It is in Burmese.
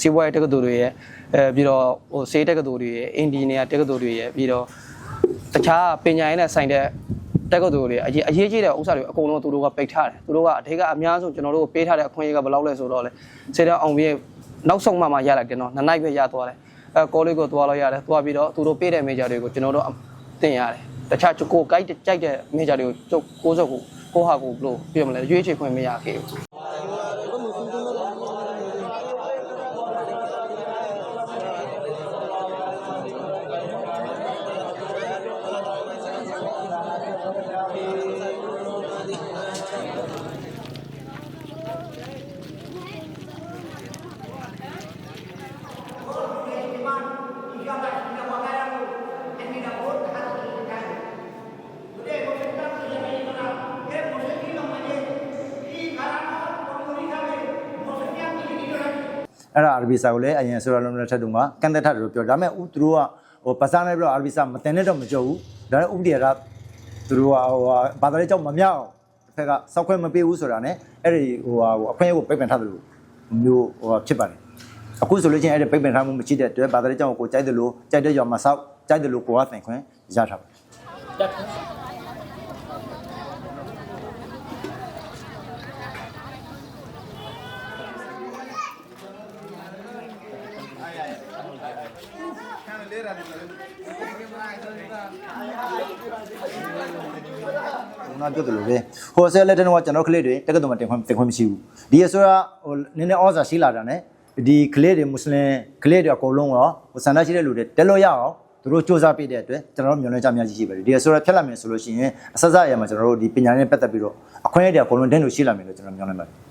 စီးပွားရေးတက္ကသိုလ်တွေရဲ့အဲပြီးတော့ဟိုစေးတက္ကသိုလ်တွေရဲ့အင်ဂျင်နီယာတက္ကသိုလ်တွေရဲ့ပြီးတော့ တခြားပညာရေးနဲ့ဆိုင်တဲ့တက္ကသိုလ်တွေအရေးအရေးကြီးတဲ့ဥစ္စာတွေအကုန်လုံးသူတို့ကပိတ်ထားတယ်သူတို့ကအထက်ကအများဆုံးကျွန်တော်တို့ကိုပေးထားတဲ့အခွင့်အရေးကဘယ်လောက်လဲဆိုတော့လေစေတအောင်ပြီးနောက်ဆုံးမှမှရလိုက်တယ်နော်နှစ်နိုင်ပဲရသွားတယ်အဲကောလေးကိုသွားလို့ရတယ်သွားပြီးတော့သူတို့ပေးတဲ့မေဂျာတွေကိုကျွန်တော်တို့သင်ရတယ်တခြားကိုကိုက်ကြိုက်တဲ့မေဂျာတွေကိုကျုပ်ကိုးစုပ်ကိုကိုဟာကိုဘလို့ပြမလဲရွေးချယ်ခွင့်မရခဲ့ဘူး အဲ့ဒါအာရဘီစာကိုလည်းအရင်ဆိုရလုံးလက်ထက်တုန်းကကန်သက်ထတယ်လို့ပြောဒါပေမဲ့ဥသူတို့ကဟိုပါစာနဲ့ပြီးတော့အာရဘီစာမတင်တဲ့တော့မကြောက်ဘူးဒါနဲ့ဥပဒေကသူတို့ကဟိုဘာသာရေးကြောင့်မမြောက်တစ်ဖက်ကစောက်ခွဲမပေးဘူးဆိုတာ ਨੇ အဲ့ဒီဟိုဟာအခွင့်အရေးကိုပိတ်ပင်ထားတယ်လို့မျိုးဟိုဖြစ်ပါတယ်အခုဆိုလို့ချင်းအဲ့ဒီပိတ်ပင်ထားမှုမရှိတဲ့အတွက်ဘာသာရေးကြောင့်ကိုကြိုက်တယ်လို့ကြိုက်တဲ့ကြောင့်မဆောက်ကြိုက်တယ်လို့ကိုကသင်ခွင့်ရထားပါတယ် နပြောသလိုပဲဟိုဆယ်လက်တတော့ကျွန်တော်ကလေးတွေတက္ကသိုလ်မှာတင်ခွင့်တင်ခွင့်မရှိဘူးဒီအစိုးရဟိုနည်းနည်းဩဇာရှိလာတာ ਨੇ ဒီကလေးတွေမွတ်စလင်ကလေးတွေအကုန်လုံးရောဟိုဆန္ဒရှိတဲ့လူတွေတက်လို့ရအောင်သူတို့စ조사ပေးတဲ့အတွက်ကျွန်တော်တို့မျှော်လင့်ချက်များကြီးရှိပါတယ်ဒီအစိုးရဖြတ်လာမယ်ဆိုလို့ရှိရင်အဆက်ဆက်ရမှာကျွန်တော်တို့ဒီပညာရေးနဲ့ပတ်သက်ပြီးတော့အခွင့်အရေးတွေအကုန်လုံးတန်းလို့ရှိလာမယ်လို့ကျွန်တော်မျှော်လင့်ပါတယ်